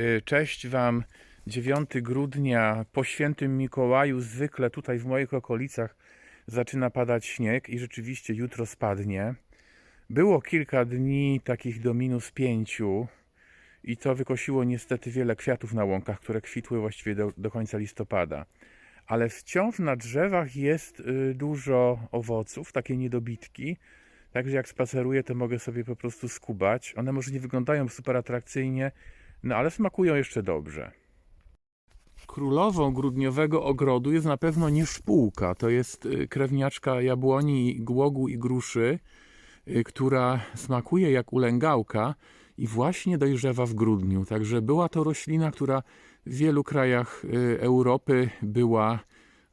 Y, Cześć Wam. 9 grudnia po świętym Mikołaju zwykle tutaj w moich okolicach zaczyna padać śnieg i rzeczywiście jutro spadnie. Było kilka dni takich do minus pięciu i to wykosiło niestety wiele kwiatów na łąkach, które kwitły właściwie do, do końca listopada. Ale wciąż na drzewach jest y, dużo owoców, takie niedobitki. Także jak spaceruję, to mogę sobie po prostu skubać. One może nie wyglądają super atrakcyjnie, no ale smakują jeszcze dobrze. Królową grudniowego ogrodu jest na pewno nie szpółka. To jest y, krewniaczka jabłoni, głogu i gruszy, y, która smakuje jak ulęgałka i właśnie dojrzewa w grudniu. Także była to roślina, która w wielu krajach y, Europy była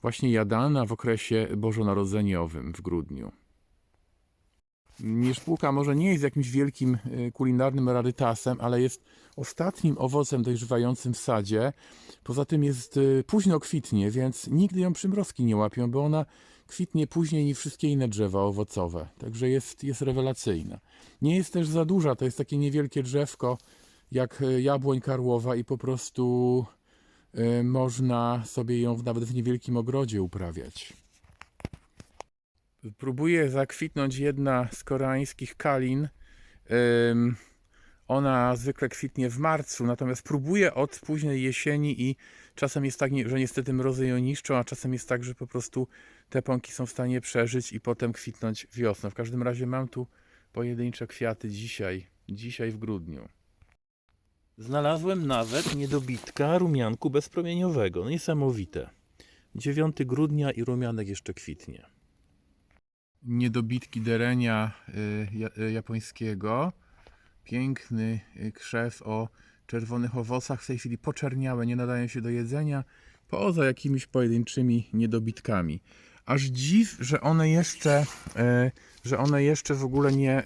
właśnie jadana w okresie bożonarodzeniowym w grudniu. Mieszpółka może nie jest jakimś wielkim y, kulinarnym rarytasem, ale jest ostatnim owocem dojrzewającym w sadzie. Poza tym jest y, późno kwitnie, więc nigdy ją przymrozki nie łapią, bo ona kwitnie później niż wszystkie inne drzewa owocowe. Także jest, jest rewelacyjna. Nie jest też za duża, to jest takie niewielkie drzewko jak y, jabłoń karłowa i po prostu można sobie ją nawet w niewielkim ogrodzie uprawiać. Próbuje zakwitnąć jedna z koreańskich kalin. Ona zwykle kwitnie w marcu, natomiast próbuje od późnej jesieni i czasem jest tak, że niestety mrozy ją niszczą, a czasem jest tak, że po prostu te pąki są w stanie przeżyć i potem kwitnąć wiosną. W każdym razie mam tu pojedyncze kwiaty dzisiaj, dzisiaj w grudniu. Znalazłem nawet niedobitka rumianku bezpromieniowego. No niesamowite. 9 grudnia i rumianek jeszcze kwitnie niedobitki derenia y, y, japońskiego. Piękny y, krzew o czerwonych owocach, w tej chwili poczerniałe, nie nadają się do jedzenia, poza jakimiś pojedynczymi niedobitkami. Aż dziw, że one jeszcze, że one jeszcze w ogóle nie,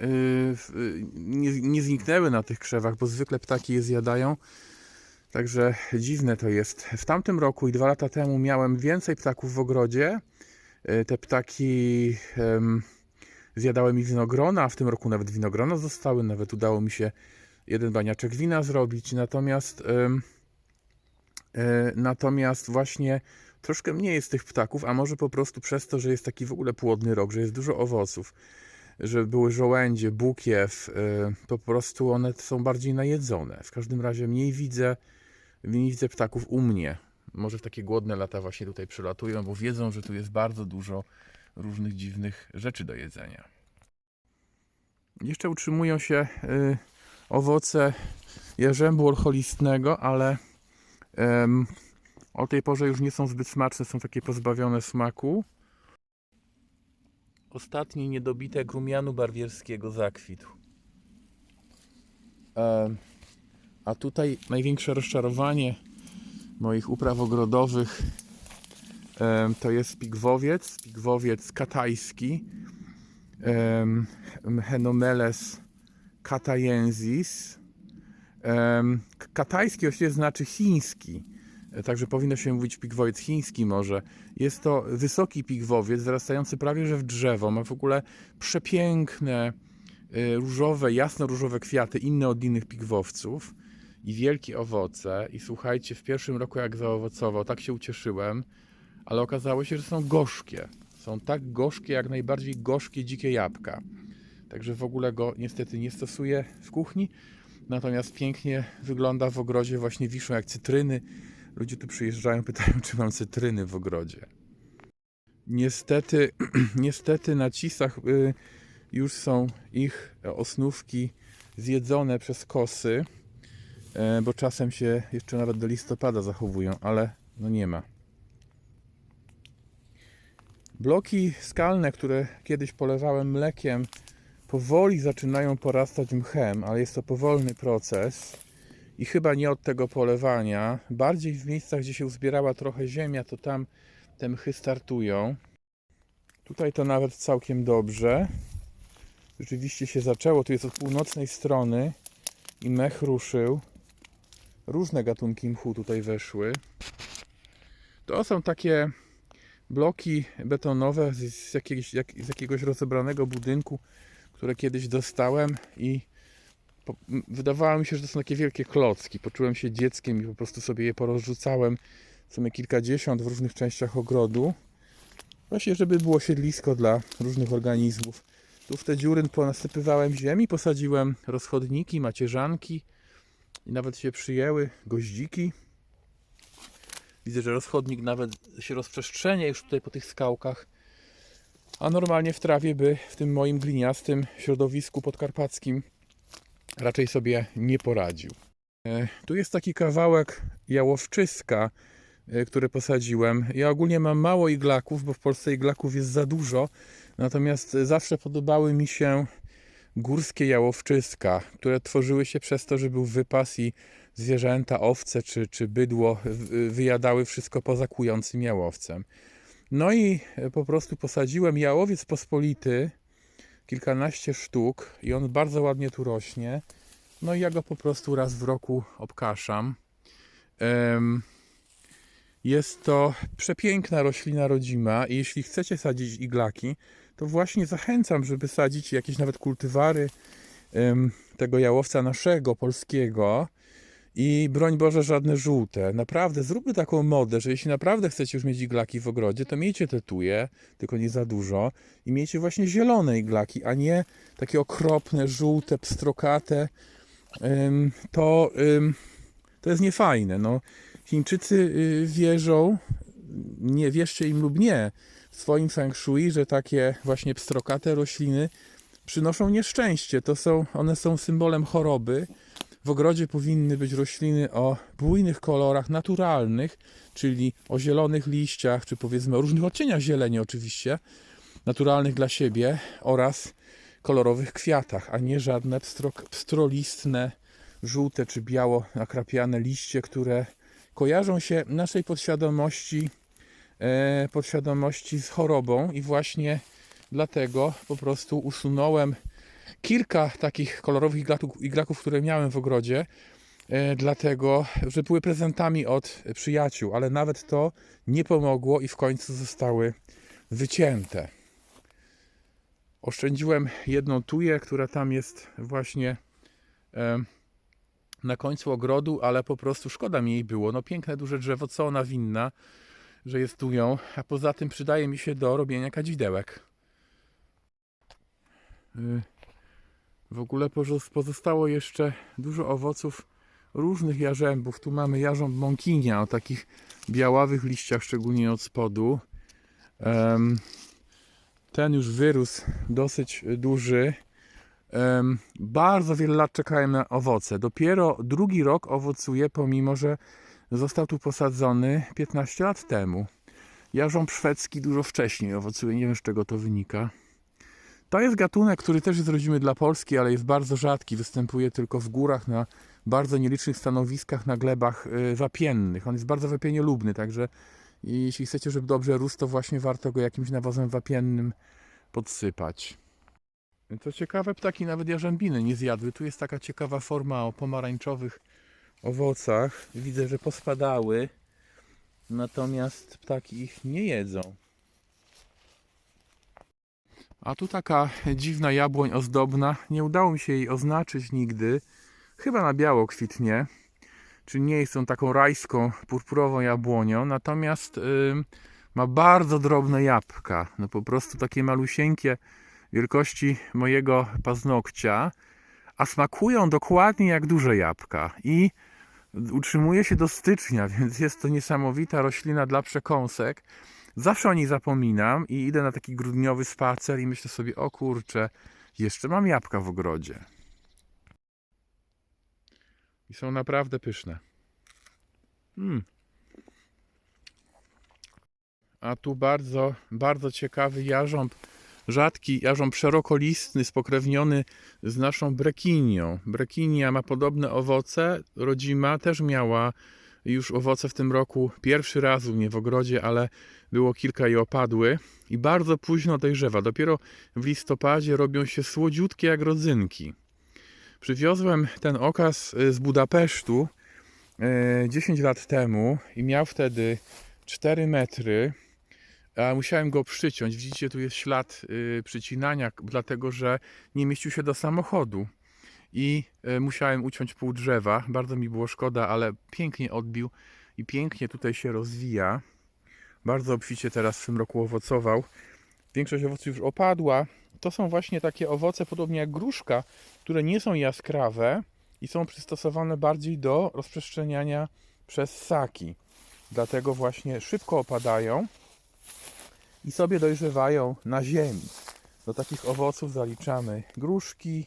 nie, nie zniknęły na tych krzewach, bo zwykle ptaki je zjadają. Także dziwne to jest. W tamtym roku i dwa lata temu miałem więcej ptaków w ogrodzie. E, te ptaki em, zjadały mi winogrona, w tym roku nawet winogrona zostały, nawet udało mi się jeden baniaczek wina zrobić, natomiast e, natomiast właśnie troszkę mniej jest tych ptaków, a może po prostu przez to, że jest taki w ogóle płodny rok, że jest dużo owoców, że były żołędzie, bukiew, e, po prostu one są bardziej najedzone. W każdym razie mniej widzę, mniej widzę ptaków u mnie może w takie głodne lata właśnie tutaj przylatują, bo wiedzą, że tu jest bardzo dużo różnych dziwnych rzeczy do jedzenia. Jeszcze utrzymują się y, owoce jarzębu orcholistnego, ale o tej porze już nie są zbyt smaczne, są takie pozbawione smaku. Ostatni niedobitek rumianu barwierskiego zakwitł. A tutaj największe rozczarowanie moich upraw ogrodowych to jest pigwowiec, pigwowiec katajski, Henomeles katajensis. Katajski oczywiście znaczy chiński, e, także powinno się mówić pigwowiec chiński może. Jest to wysoki pigwowiec, wyrastający prawie że w drzewo, ma w ogóle przepiękne y, różowe, jasno-różowe kwiaty, inne od innych pigwowców i wielkie owoce. I słuchajcie, w pierwszym roku jak zaowocował, tak się ucieszyłem, ale okazało się, że są gorzkie. Są tak gorzkie, jak najbardziej gorzkie dzikie jabłka. Także w ogóle go niestety nie stosuję w kuchni. Natomiast pięknie wygląda w ogrodzie, właśnie wiszą jak cytryny. Ludzie tu przyjeżdżają, pytają, czy mam cytryny w ogrodzie. Niestety, niestety na cisach y, już są ich osnówki zjedzone przez kosy bo czasem się jeszcze nawet do listopada zachowują, ale no nie ma. Bloki skalne, które kiedyś polewałem mlekiem, powoli zaczynają porastać mchem, ale jest to powolny proces i chyba nie od tego polewania. Bardziej w miejscach, gdzie się uzbierała trochę ziemia, to tam te mchy startują. Tutaj to nawet całkiem dobrze. Rzeczywiście się zaczęło, tu jest od północnej strony i mech ruszył. Różne gatunki mchu tutaj weszły. To są takie bloki betonowe z, jakiegoś, jak, z jakiegoś rozebranego budynku, które kiedyś dostałem i po, wydawało mi się, że to są takie wielkie klocki. Poczułem się dzieckiem i po prostu sobie je porozrzucałem. Są je kilkadziesiąt w różnych częściach ogrodu. Właśnie, żeby było siedlisko dla różnych organizmów. Tu w te dziury ponasypywałem ziemi, posadziłem rozchodniki, macierzanki i nawet się przyjęły goździki. Widzę, że rozchodnik nawet się rozprzestrzenia już tutaj po tych skałkach. A normalnie w trawie by w tym moim gliniastym środowisku podkarpackim raczej sobie nie poradził. E, Tu jest taki kawałek jałowczyska, e, który posadziłem. Ja ogólnie mam mało iglaków, bo w Polsce iglaków jest za dużo. Natomiast zawsze podobały mi się górskie jałowczyska, które tworzyły się przez to, że był wypas i zwierzęta, owce czy, czy bydło wyjadały wszystko poza kłującym jałowcem. No i e, po prostu posadziłem jałowiec pospolity, kilkanaście sztuk i on bardzo ładnie tu rośnie. No i ja go po prostu raz w roku obkaszam. Jest to przepiękna roślina rodzima i jeśli chcecie sadzić iglaki, to właśnie zachęcam, żeby sadzić jakieś nawet kultywary tego jałowca naszego, polskiego i broń Boże żadne żółte. Naprawdę zróbmy taką modę, że jeśli naprawdę chcecie już mieć iglaki w ogrodzie, to miejcie te tuje, tylko nie za dużo i miejcie właśnie zielone iglaki, a nie takie okropne, żółte, pstrokate. To, to jest niefajne. No, Chińczycy y, wierzą, nie wierzcie im lub nie, w swoim feng shui, że takie właśnie pstrokate rośliny przynoszą nieszczęście. To są, one są symbolem choroby. W ogrodzie powinny być rośliny o bujnych kolorach naturalnych, czyli o zielonych liściach, czy powiedzmy o różnych odcieniach zieleni oczywiście, naturalnych dla siebie oraz kolorowych kwiatach, a nie żadne pstro- pstrolistne, żółte czy biało nakrapiane liście, które kojarzą się naszej podświadomości, podświadomości z chorobą i właśnie dlatego po prostu usunąłem kilka takich kolorowych iglaków, iglaków które miałem w ogrodzie, e, dlatego, że były prezentami od przyjaciół, ale nawet to nie pomogło i w końcu zostały wycięte. Oszczędziłem jedną tuję, która tam jest właśnie e, na końcu ogrodu, ale po prostu szkoda mi jej było. No piękne, duże drzewo, co ona winna, że jest tują, a poza tym przydaje mi się do robienia kadzidełek. Y, W ogóle pozo- pozostało jeszcze dużo owoców różnych jarzębów. Tu mamy jarząb mąkinia o takich białawych liściach, szczególnie od spodu. Ten już wyrósł dosyć duży. Bardzo wiele lat czekałem na owoce. Dopiero drugi rok owocuje, pomimo że został tu posadzony 15 lat temu. Jarząb szwedzki dużo wcześniej owocuje, nie wiem z czego to wynika. To jest gatunek, który też jest rodzimy dla Polski, ale jest bardzo rzadki. Występuje tylko w górach, na bardzo nielicznych stanowiskach, na glebach y, wapiennych. On jest bardzo wapieniolubny, także jeśli chcecie, żeby dobrze rósł, to właśnie warto go jakimś nawozem wapiennym podsypać. Co ciekawe, ptaki nawet jarzębiny nie zjadły. Tu jest taka ciekawa forma o pomarańczowych owocach. Widzę, że pospadały, natomiast ptaki ich nie jedzą. A tu taka dziwna jabłoń ozdobna. Nie udało mi się jej oznaczyć nigdy. Chyba na biało kwitnie. Czyli nie jest tą taką rajską, purpurową jabłonią. Natomiast ym, ma bardzo drobne jabłka. No po prostu takie malusieńkie wielkości mojego paznokcia. A smakują dokładnie jak duże jabłka. I utrzymuje się do stycznia, więc jest to niesamowita roślina dla przekąsek. Zawsze o niej zapominam i idę na taki grudniowy spacer i myślę sobie, o kurczę, jeszcze mam jabłka w ogrodzie. I są naprawdę pyszne. Mm. A tu bardzo, bardzo ciekawy jarząb, rzadki jarząb szerokolistny, spokrewniony z naszą brekinią. Brekinia ma podobne owoce, rodzima też miała już owoce w tym roku pierwszy raz u mnie w ogrodzie, ale było kilka i opadły i bardzo późno dojrzewa. Dopiero w listopadzie robią się słodziutkie jak rodzynki. Przywiozłem ten okaz y, z Budapesztu e, 10 lat temu i miał wtedy 4 metry, a musiałem go przyciąć. Widzicie, tu jest ślad y, przycinania, dlatego że nie mieścił się do samochodu. i e, musiałem uciąć pół drzewa. Bardzo mi było szkoda, ale pięknie odbił i pięknie tutaj się rozwija. Bardzo obficie teraz w tym roku owocował. Większość owoców już opadła. To są właśnie takie owoce, podobnie jak gruszka, które nie są jaskrawe i są przystosowane bardziej do rozprzestrzeniania przez ssaki. Dlatego właśnie szybko opadają i sobie dojrzewają na ziemi. Do takich owoców zaliczamy gruszki,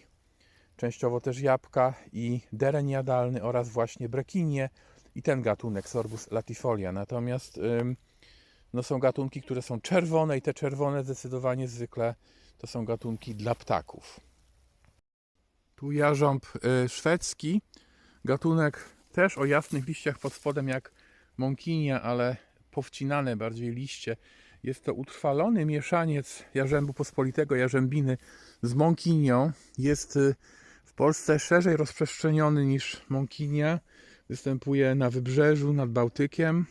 częściowo też jabłka i dereń jadalny oraz właśnie brekinie i ten gatunek Sorbus latifolia. Natomiast no są gatunki, które są czerwone i te czerwone zdecydowanie zwykle to są gatunki dla ptaków. Tu jarząb y, szwedzki, gatunek też o jasnych liściach pod spodem jak mąkinia, ale powcinane bardziej liście. Jest to utrwalony mieszaniec jarzębu pospolitego, jarzębiny z mąkinią. Jest y, w Polsce szerzej rozprzestrzeniony niż mąkinia. Występuje na wybrzeżu, nad Bałtykiem.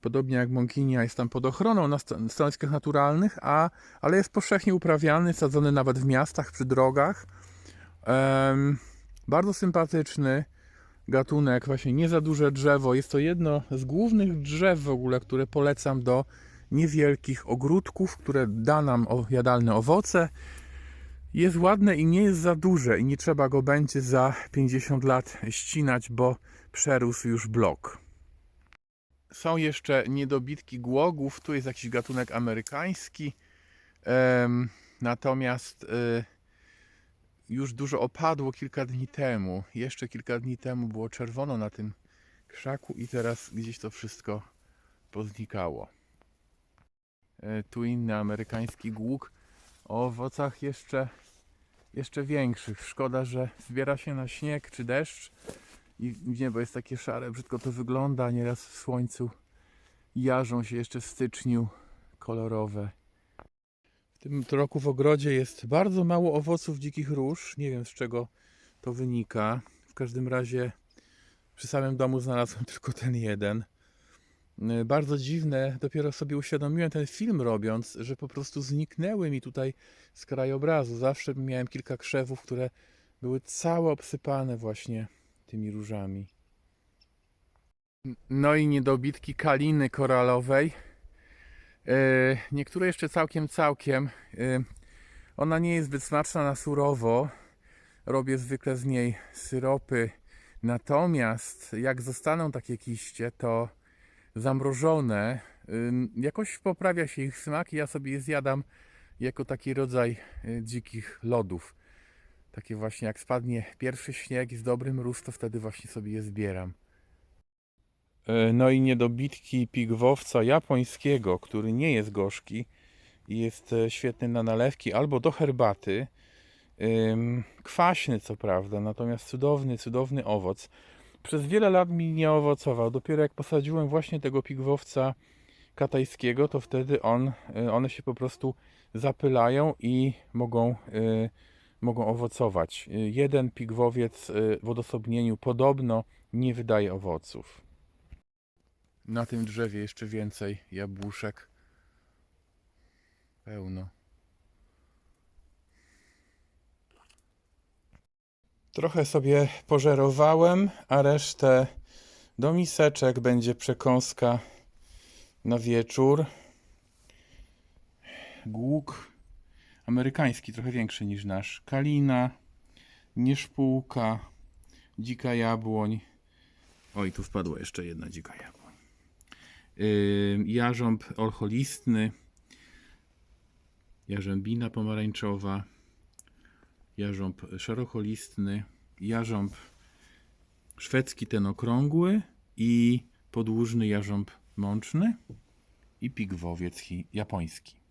Podobnie jak mąkinia jest tam pod ochroną na stanowiskach naturalnych, a, ale jest powszechnie uprawiany, sadzony nawet w miastach, przy drogach. Em, bardzo sympatyczny gatunek, właśnie nie za duże drzewo. Jest to jedno z głównych drzew w ogóle, które polecam do niewielkich ogródków, które da nam jadalne owoce. Jest ładne i nie jest za duże i nie trzeba go będzie za 50 lat ścinać, bo przerósł już blok. Są jeszcze niedobitki głogów. Tu jest jakiś gatunek amerykański. Natomiast y, już dużo opadło kilka dni temu. Jeszcze kilka dni temu było czerwono na tym krzaku i teraz gdzieś to wszystko poznikało. E, Tu inny amerykański głuk o owocach jeszcze, jeszcze większych. Szkoda, że zbiera się na śnieg czy deszcz i niebo jest takie szare, brzydko to wygląda. Nieraz w słońcu jarzą się jeszcze w styczniu kolorowe. W tym roku w ogrodzie jest bardzo mało owoców dzikich róż. Nie wiem z czego to wynika. W każdym razie przy samym domu znalazłem tylko ten jeden. Y, Bardzo dziwne, dopiero sobie uświadomiłem ten film robiąc, że po prostu zniknęły mi tutaj z krajobrazu. Zawsze miałem kilka krzewów, które były całe obsypane właśnie tymi różami. No i niedobitki kaliny koralowej. E, Niektóre jeszcze całkiem, całkiem. E, Ona nie jest zbyt smaczna na surowo. Robię zwykle z niej syropy. Natomiast jak zostaną takie kiście, to zamrożone, jakoś poprawia się ich smak i ja sobie je zjadam jako taki rodzaj y, dzikich lodów. Takie właśnie jak spadnie pierwszy śnieg i z dobry mróz, to wtedy właśnie sobie je zbieram. E, No i niedobitki pigwowca japońskiego, który nie jest gorzki i jest e, świetny na nalewki albo do herbaty. Kwaśny co prawda, natomiast cudowny, cudowny owoc. Przez wiele lat mi nie owocował. Dopiero jak posadziłem właśnie tego pigwowca katajskiego, to wtedy on, y, one się po prostu zapylają i mogą, y, mogą owocować. Y, Jeden pigwowiec w odosobnieniu podobno nie wydaje owoców. Na tym drzewie jeszcze więcej jabłuszek. Pełno. Trochę sobie pożerowałem, a resztę do miseczek będzie przekąska na wieczór. Głuk amerykański, trochę większy niż nasz. Kalina, nieszpółka, dzika jabłoń. Oj, tu wpadła jeszcze jedna dzika jabłoń. Yy, jarząb olcholistny, jarzębina pomarańczowa, jarząb szerokolistny, jarząb szwedzki ten okrągły i podłużny jarząb mączny i pigwowiec japoński.